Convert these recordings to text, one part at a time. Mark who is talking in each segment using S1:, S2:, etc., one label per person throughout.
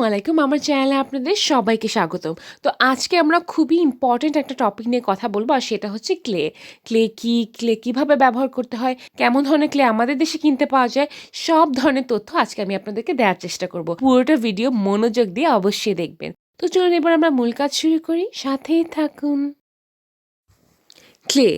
S1: ওয়ালাইকুম আমার চ্যানেলে আপনাদের সবাইকে স্বাগতম। তো আজকে আমরা খুবই ইম্পর্ট্যান্ট একটা টপিক নিয়ে কথা বলব, আর সেটা হচ্ছে ক্লে। ক্লে কি, ক্লে কীভাবে ব্যবহার করতে হয়, কেমন ধরনের ক্লে আমাদের দেশে কিনতে পাওয়া যায়, সব ধরনের তথ্য আজকে আমি আপনাদেরকে দেওয়ার চেষ্টা করব। পুরোটা ভিডিও মনোযোগ দিয়ে অবশ্যই দেখবেন। তো চলুন এবার আমরা মূল কাজ শুরু করি, সাথেই থাকুন। ক্লে।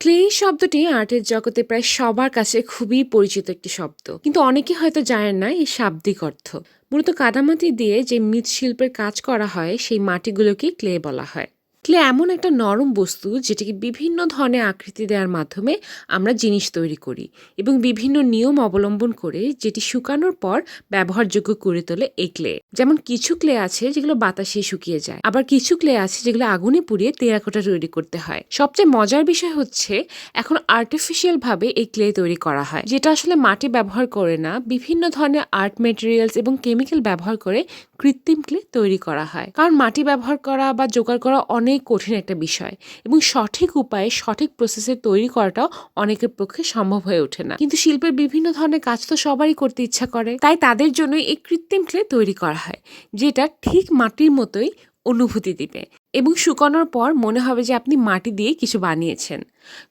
S1: ক্লে শব্দটি আর্টের জগতে প্রায় সবার কাছে খুবই পরিচিত একটি শব্দ। কিন্তু অনেকে হয়তো জানেন না এই শাব্দিক অর্থ। মূলত কাদামাটি দিয়ে যে মৃৎশিল্পের কাজ করা হয় সেই মাটিগুলোকে ক্লে বলা হয়। ক্লে এমন একটা নরম বস্তু যেটিকে বিভিন্ন ধরনের আকৃতি দেওয়ার মাধ্যমে আমরা জিনিস তৈরি করি এবং বিভিন্ন নিয়ম অবলম্বন করে যেটি শুকানোর পর ব্যবহারযোগ্য করে তোলে এই ক্লে। যেমন কিছু ক্লে আছে যেগুলো বাতাসে শুকিয়ে যায়, আবার কিছু ক্লে আছে যেগুলো আগুনে পুড়িয়ে টেরাকোটা তৈরি করতে হয়। সবচেয়ে মজার বিষয় হচ্ছে এখন আর্টিফিশিয়াল ভাবে এই ক্লে তৈরি করা হয়, যেটা আসলে মাটি ব্যবহার করে না, বিভিন্ন ধরনের আর্ট মেটেরিয়ালস এবং কেমিক্যাল ব্যবহার করে কৃত্রিম ক্লে তৈরি করা হয়। কারণ মাটি ব্যবহার করা বা জোগাড় করা অনেক কঠিন একটা বিষয় এবং সঠিক উপায়ে সঠিক প্রসেসে তৈরি করাটাও অনেকের পক্ষে সম্ভব হয়ে ওঠে না। কিন্তু শিল্পের বিভিন্ন ধরনের কাজ তো সবারই করতে ইচ্ছা করে। তাই তাদের জন্য এই কৃত্রিম ক্লে তৈরি করা হয়, যেটা ঠিক মাটির মতোই অনুভূতি দিবে এবং শুকানোর পর মনে হবে যে আপনি মাটি দিয়ে কিছু বানিয়েছেন।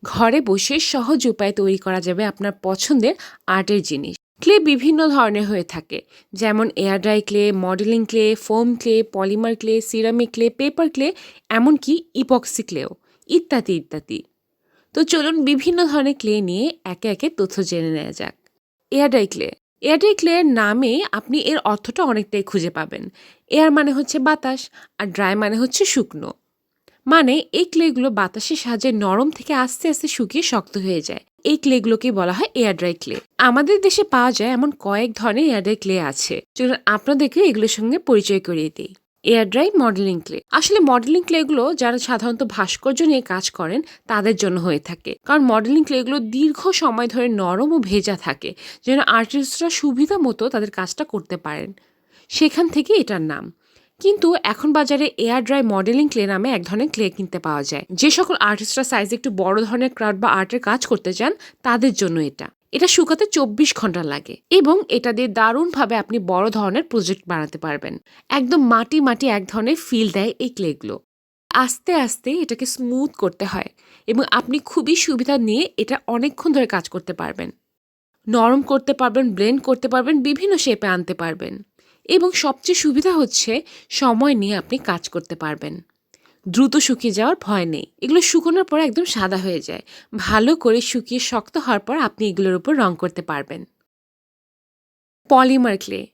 S1: ঘরে বসে সহজ উপায়ে তৈরি করা যাবে আপনার পছন্দের আর্টের জিনিস। ক্লে বিভিন্ন ধরনের হয়ে থাকে। যেমন air dry clay, modelling clay, foam clay, polymer clay, ceramic clay, paper clay, এমনকি ইপক্সি ক্লেও, ইত্যাদি ইত্যাদি। তো চলুন বিভিন্ন ধরনের ক্লে নিয়ে একে একে তথ্য জেনে নেওয়া যাক। Air dry clay. Air dry ক্লের নামে আপনি এর অর্থটা অনেকটাই খুঁজে পাবেন। এয়ার মানে হচ্ছে বাতাস আর ড্রাই মানে হচ্ছে শুকনো। মানে এই ক্লেগুলো বাতাসের সাহায্যে নরম থেকে আস্তে আস্তে শুকিয়ে শক্ত হয়ে যায়। এই ক্লেগুলোকে বলা হয় এয়ার ড্রাই ক্লে আমাদের দেশে পাওয়া যায় এমন কয়েক ধরনের এয়ার ড্রাই ক্লে আছে। চলুন আপনাদেরকে এগুলোর সঙ্গে পরিচয় করিয়ে দিই। এয়ার ড্রাই মডেলিং ক্লে আসলে মডেলিং ক্লেগুলো যারা সাধারণত ভাস্কর্য নিয়ে কাজ করেন, তাদের জন্য হয়ে থাকে। কারণ মডেলিং ক্লেগুলো দীর্ঘ সময় ধরে নরম ও ভেজা থাকে, যেন আর্টিস্টরা সুবিধা মতো তাদের কাজটা করতে পারেন। সেখান থেকে এটার নাম। কিন্তু এখন বাজারে এয়ার ড্রাই মডেলিং ক্লে নামে এক ধরনের ক্লে কিনতে পাওয়া যায়। যে সকল আর্টিস্টরা সাইজে একটু বড় ধরনের ক্রাউড বা আর্টের কাজ করতে চান, তাদের জন্য এটা। এটা শুকাতে চব্বিশ ঘণ্টা লাগে এবং এটা দিয়ে দারুণভাবে আপনি বড় ধরনের প্রজেক্ট বানাতে পারবেন। একদম মাটি মাটি এক ধরনের ফিল দেয় এই ক্লেগুলো আস্তে আস্তে এটাকে স্মুথ করতে হয় এবং আপনি খুবই সুবিধা নিয়ে এটা অনেকক্ষণ ধরে কাজ করতে পারবেন। নরম করতে পারবেন ব্লেন্ড করতে পারবেন, বিভিন্ন শেপে আনতে পারবেন। এবং সবচেয়ে সুবিধা হচ্ছে সময় নিয়ে আপনি কাজ করতে পারবেন। দ্রুত শুকিয়ে যাওয়ার ভয় নেই। এগুলো শুকোনোর পর একদম সাদা হয়ে যায়। ভালো করে শুকিয়ে শক্ত হওয়ার পর আপনি এগুলোর উপর রং করতে পারবেন। পলিমার ক্লে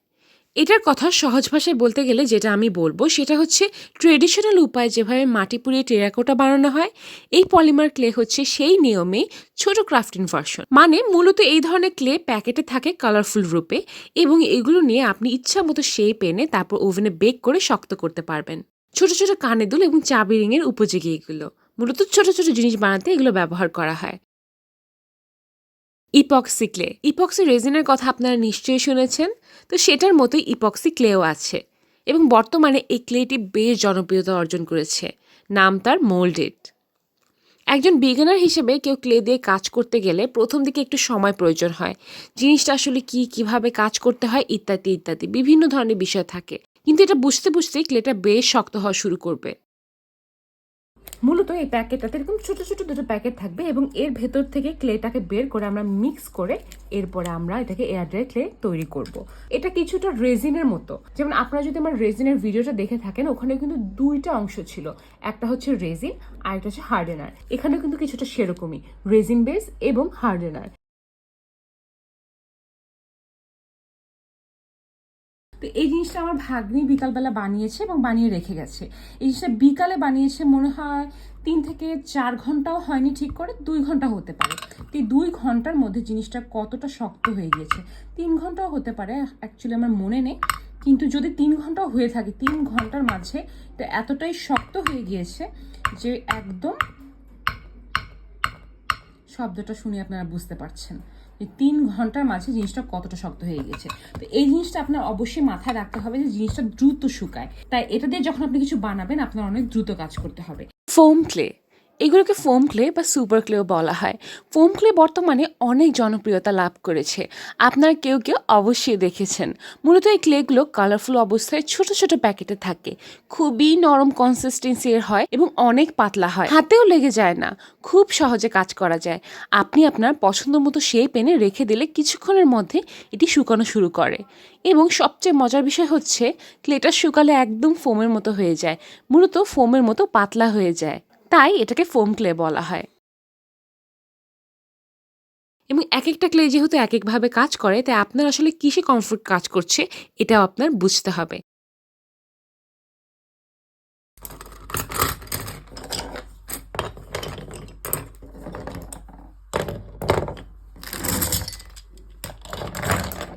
S1: এটার কথা সহজ ভাষায় বলতে গেলে যেটা আমি বলব সেটা হচ্ছে ট্রেডিশনাল উপায়ে যেভাবে মাটি পুড়িয়ে টেরাকোটা বানানো হয়, এই পলিমার ক্লে হচ্ছে সেই নিয়মে ছোট ক্রাফটিং ভার্সন মানে মূলত এই ধরনের ক্লে প্যাকেটে থাকে কালারফুল রূপে এবং এগুলো নিয়ে আপনি ইচ্ছা মতো শেপ এনে তারপর ওভেনে বেক করে শক্ত করতে পারবেন। ছোট ছোট কানে দুল এবং চাবি রিংয়ের উপযোগী এগুলো। মূলত ছোট ছোট জিনিস বানাতে এগুলো ব্যবহার করা হয়। ইপক্সি ক্লে ইপক্সি রেজিনের কথা আপনারা নিশ্চয়ই শুনেছেন। তো সেটার মতোই ইপক্সি ক্লেও আছে। এবং বর্তমানে এই ক্লেটি বেশ জনপ্রিয়তা অর্জন করেছে। নাম তার মোল্ডেড একজন বিগিনার হিসেবে কেউ ক্লে দিয়ে কাজ করতে গেলে প্রথম দিকে একটু সময় প্রয়োজন হয়। জিনিসটা আসলে কি, কীভাবে কাজ করতে হয়, ইত্যাদি ইত্যাদি বিভিন্ন ধরনের বিষয় থাকে। কিন্তু এটা বুঝতে বুঝতে ক্লেটা বেশ শক্ত হওয়া শুরু করবে। মূলত এই প্যাকেটটাতে এরকম ছোট ছোট দুটো প্যাকেট থাকবে এবং এর ভেতর থেকে ক্লেটাকে বের করে আমরা মিক্স করে এরপরে আমরা এটাকে এয়ার ড্রাই ক্লে তৈরি করব। এটা কিছুটা রেজিনের মতো। যেমন আপনারা যদি আমার রেজিনের ভিডিওটা দেখে থাকেন ওখানে কিন্তু দুইটা অংশ ছিল। একটা হচ্ছে রেজিন আর একটা হচ্ছে হার্ডেনার। এখানেও কিন্তু কিছুটা সেরকমই। রেজিন বেস এবং হার্ডেনার। তো এই জিনিসটা আমার ভাগ্নি বিকালবেলা বানিয়েছে এবং বানিয়ে রেখে গেছে। এই জিনিসটা বিকালে বানিয়েছে মনে হয় তিন থেকে চার ঘন্টাও হয়নি ঠিক করে, দুই ঘণ্টা হতে পারে। তো এই দুই ঘণ্টার মধ্যে জিনিসটা কতটা শক্ত হয়ে গিয়েছে। তিন ঘন্টাও হতে পারে অ্যাকচুয়ালি আমার মনে নেই। কিন্তু যদি তিন ঘন্টাও হয়ে থাকে, তিন ঘণ্টার মাঝে এটা এতটাই শক্ত হয়ে গিয়েছে যে একদম শব্দটা শুনে আপনারা বুঝতে পারছেন। যে তিন ঘণ্টার মাঝে জিনিসটা কতটা শক্ত হয়ে গেছে। তো এই জিনিসটা আপনার অবশ্যই মাথায় রাখতে হবে যে জিনিসটা দ্রুত শুকায়। তাই এটা দিয়ে যখন আপনি কিছু বানাবেন, আপনার অনেক দ্রুত কাজ করতে হবে। ফোম ক্লে এগুলোকে ফোম ক্লে বা সুপার ক্লেও বলা হয়। ফোম ক্লে বর্তমানে অনেক জনপ্রিয়তা লাভ করেছে। আপনারা কেউ কেউ অবশ্যই দেখেছেন। মূলত এই ক্লেগুলো কালারফুল অবস্থায় ছোট ছোট প্যাকেটে থাকে। খুবই নরম কনসিস্টেন্সি এর হয় এবং অনেক পাতলা হয়। হাতেও লেগে যায় না। খুব সহজে কাজ করা যায়। আপনি আপনার পছন্দ মতো শেপ এনে রেখে দিলে কিছুক্ষণের মধ্যে এটি শুকানো শুরু করে। এবং সবচেয়ে মজার বিষয় হচ্ছে, ক্লেটা শুকালে একদম ফোমের মতো হয়ে যায়। মূলত ফোমের মতো পাতলা হয়ে যায়। তাই এটাকে ফোম ক্লে বলা হয়। এবং এক একটা ক্লে যেহেতু এক একভাবে কাজ করে, তাই আপনার আসলে কিসে কমফোর্ট কাজ করছে, এটাও আপনার বুঝতে হবে।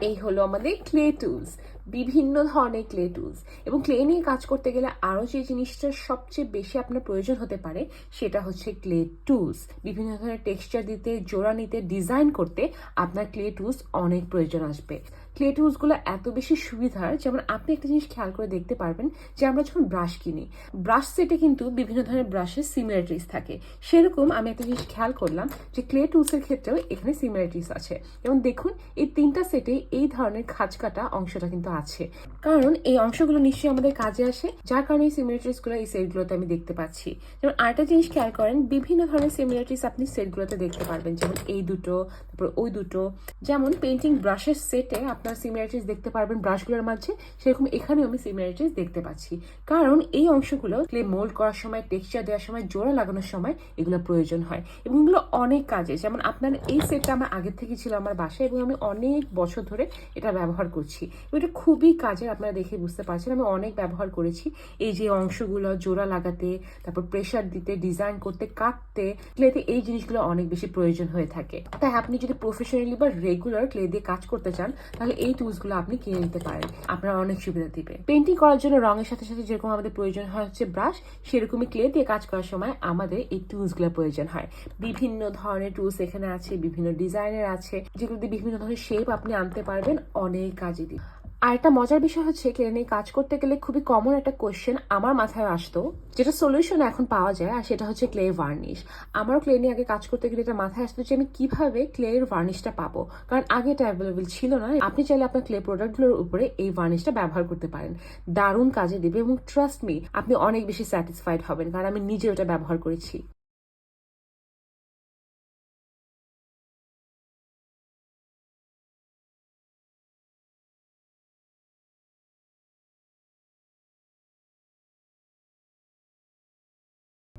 S1: এই হলো আমাদের ক্লে টুলস বিভিন্ন ধরনের ক্লে টুলস এবং ক্লে নিয়ে কাজ করতে গেলে আরও যে জিনিসটা সবচেয়ে বেশি আপনার প্রয়োজন হতে পারে, সেটা হচ্ছে ক্লে টুলস বিভিন্ন ধরনের টেক্সচার দিতে, জোড়া নিতে ডিজাইন করতে আপনার ক্লে টুলস অনেক প্রয়োজন আসবে। ক্লে টুলসগুলো এত বেশি সুবিধার, যেমন আপনি একটা জিনিস খেয়াল করে দেখতে পারবেন যে আমরা যখন ব্রাশ কিনি ব্রাশ সেটে কিন্তু বিভিন্ন ধরনের ব্রাশের সিমিলারিটিস থাকে। সেরকম আমি একটা জিনিস খেয়াল করলাম যে ক্লে টুলসের ক্ষেত্রেও এখানে সিমিলারিটিস আছে। এবং দেখুন, এই তিনটা সেটে এই ধরনের খাঁজ কাটা অংশটা কিন্তু আছে। কারণ এই অংশগুলো নিশ্চয়ই আমাদের কাজে আসে, যার কারণে এই সিমিলারিটিসগুলো এই সেটগুলোতে আমি দেখতে পাচ্ছি। যেমন আরেকটা জিনিস খেয়াল করেন, বিভিন্ন ধরনের সিমিলারিটিস আপনি সেটগুলোতে দেখতে পারবেন। যেমন এই দুটো, তারপর ওই দুটো। যেমন পেন্টিং ব্রাশের সেটে আপনার সিমিলারিটিস দেখতে পারবেন ব্রাশগুলোর মাঝে, সেরকম এখানেও আমি সিমিলারিটিস দেখতে পাচ্ছি। কারণ এই অংশগুলো ক্লে মোল্ড করার সময় টেক্সচার দেওয়ার সময়, জোড়া লাগানোর সময় এগুলো প্রয়োজন হয়। এবং এগুলো অনেক কাজে, যেমন আপনার এই সেটটা আমার আগের থেকে ছিল আমার বাসায় এবং আমি অনেক বছর ধরে এটা ব্যবহার করছি। এটা খুবই কাজের, আপনারা দেখে বুঝতে পারছেন, আমি অনেক ব্যবহার করেছি। এই যে অংশগুলো জোড়া লাগাতে, তারপর প্রেশার দিতে ডিজাইন করতে, কাটতে ক্লেতে এই জিনিসগুলো অনেক বেশি প্রয়োজন হয়ে থাকে। তাই আপনি যদি প্রফেশনালি বা রেগুলার ক্লে দিয়ে কাজ করতে চান, তাহলে এই টুলসগুলো আপনি কিনে নিতে পারেন। আপনার অনেক সুবিধা দিবে। পেন্টিং করার জন্য রঙের সাথে সাথে যেরকম আমাদের প্রয়োজন হয় হচ্ছে ব্রাশ সেরকমই ক্লে দিয়ে কাজ করার সময় আমাদের এই টুলসগুলো প্রয়োজন হয়। বিভিন্ন ধরনের টুলস এখানে আছে, বিভিন্ন ডিজাইনের আছে, যেগুলো দিয়ে বিভিন্ন ধরনের শেপ আপনি আনতে পারবেন, অনেক কাজে দিবে। আর একটা মজার বিষয় হচ্ছে ক্লে নিয়ে কাজ করতে গেলে খুবই কমন একটা কোয়েশ্চেন আমার মাথায় আসতো, যেটা সলিউশন এখন পাওয়া যায়, আর সেটা হচ্ছে ক্লে ভার্নিশ আমারও ক্লে নিয়ে আগে কাজ করতে গেলে এটা মাথায় আসতো যে আমি কীভাবে ক্লের ভার্নিশটা পাবো, কারণ আগে এটা অ্যাভেলেবেল ছিল না। আপনি চাইলে আপনার ক্লে প্রোডাক্টগুলোর উপরে এই ভার্নিশটা ব্যবহার করতে পারেন। দারুণ কাজে দেবে এবং ট্রাস্ট মি আপনি অনেক বেশি স্যাটিসফাইড হবেন, কারণ আমি নিজে ওটা ব্যবহার করেছি।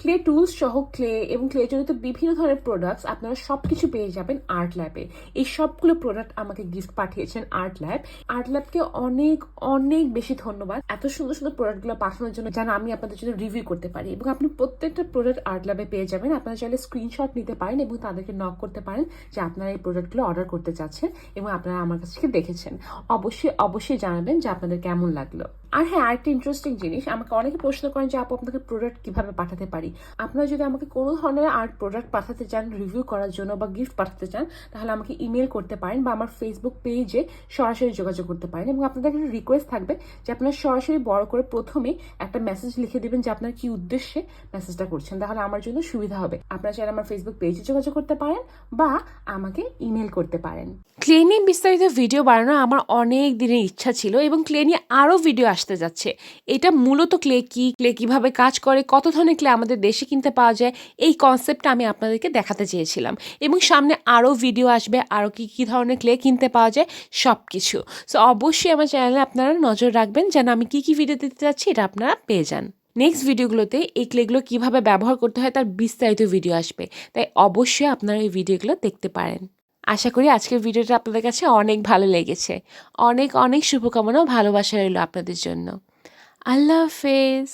S1: ক্লে টুলস সহ ক্লে এবং ক্লে জনিত বিভিন্ন ধরনের প্রোডাক্টস আপনারা সবকিছু পেয়ে যাবেন আর্ট ল্যাবে এই সবগুলো প্রোডাক্ট আমাকে গিফট পাঠিয়েছেন আর্ট ল্যাব আর্ট ল্যাবকে অনেক অনেক বেশি ধন্যবাদ। এত সুন্দর সুন্দর প্রোডাক্টগুলো পাঠানোর জন্য যেন আমি আপনাদের জন্য রিভিউ করতে পারি এবং আপনি প্রত্যেকটা প্রোডাক্ট আর্ট ল্যাবে পেয়ে যাবেন। আপনারা চাইলে স্ক্রিনশট নিতে পারেন এবং তাদেরকে নক করতে পারেন যে আপনারা এই প্রোডাক্টগুলো অর্ডার করতে চাচ্ছেন এবং আপনারা আমার কাছ থেকে দেখেছেন। অবশ্যই অবশ্যই জানাবেন যে আপনাদের কেমন লাগল। আর হ্যাঁ আরেকটা ইন্টারেস্টিং জিনিস, আমাকে অনেকে প্রশ্ন করেন যে, আপু, আপনাকে প্রোডাক্ট কীভাবে পাঠাতে পারি? আপনারা যদি আমাকে কোনো ধরনের আর্ট প্রোডাক্ট পাঠাতে চান রিভিউ করার জন্য বা গিফট পাঠাতে চান, তাহলে আমাকে ইমেল করতে পারেন বা আমার ফেসবুক পেজে সরাসরি যোগাযোগ করতে পারেন এবং আপনাদের একটা রিকোয়েস্ট থাকবে যে, আপনারা সরাসরি বড় করে প্রথমে একটা মেসেজ লিখে দেবেন যে, আপনার কি উদ্দেশ্যে মেসেজটা করছেন? তাহলে আমার জন্য সুবিধা হবে। আপনারা চাইলে আমার ফেসবুক পেজে যোগাযোগ করতে পারেন বা আমাকে ইমেল করতে পারেন। ক্লে নিয়ে বিস্তারিত ভিডিও বানানো আমার অনেক দিনের ইচ্ছা ছিল এবং ক্লে নিয়ে আরও ভিডিও আসতে যাচ্ছে। এটা মূলত ক্লে কি, ক্লে কীভাবে কাজ করে, কত ধরনের ক্লে আমাদের দেশে কিনতে পাওয়া যায়, এই কনসেপ্টটা আমি আপনাদেরকে দেখাতে চেয়েছিলাম। এবং সামনে আরও ভিডিও আসবে, আরও কি কি ধরনের ক্লে কিনতে পাওয়া যায় সব কিছু সো অবশ্যই আমার চ্যানেলে আপনারা নজর রাখবেন, যেন আমি কি কি ভিডিও দিতে যাচ্ছি, এটা আপনারা পেয়ে যান। নেক্সট ভিডিওগুলোতে এই ক্লেগুলো কীভাবে ব্যবহার করতে হয়, তার বিস্তারিত ভিডিও আসবে। তাই অবশ্যই আপনারা এই ভিডিওগুলো দেখতে পারেন। আশা করি আজকের ভিডিওটা আপনাদের কাছে অনেক ভালো লেগেছে। অনেক অনেক শুভকামনা ও ভালোবাসা রইল আপনাদের জন্য। আল্লাহ হাফেজ।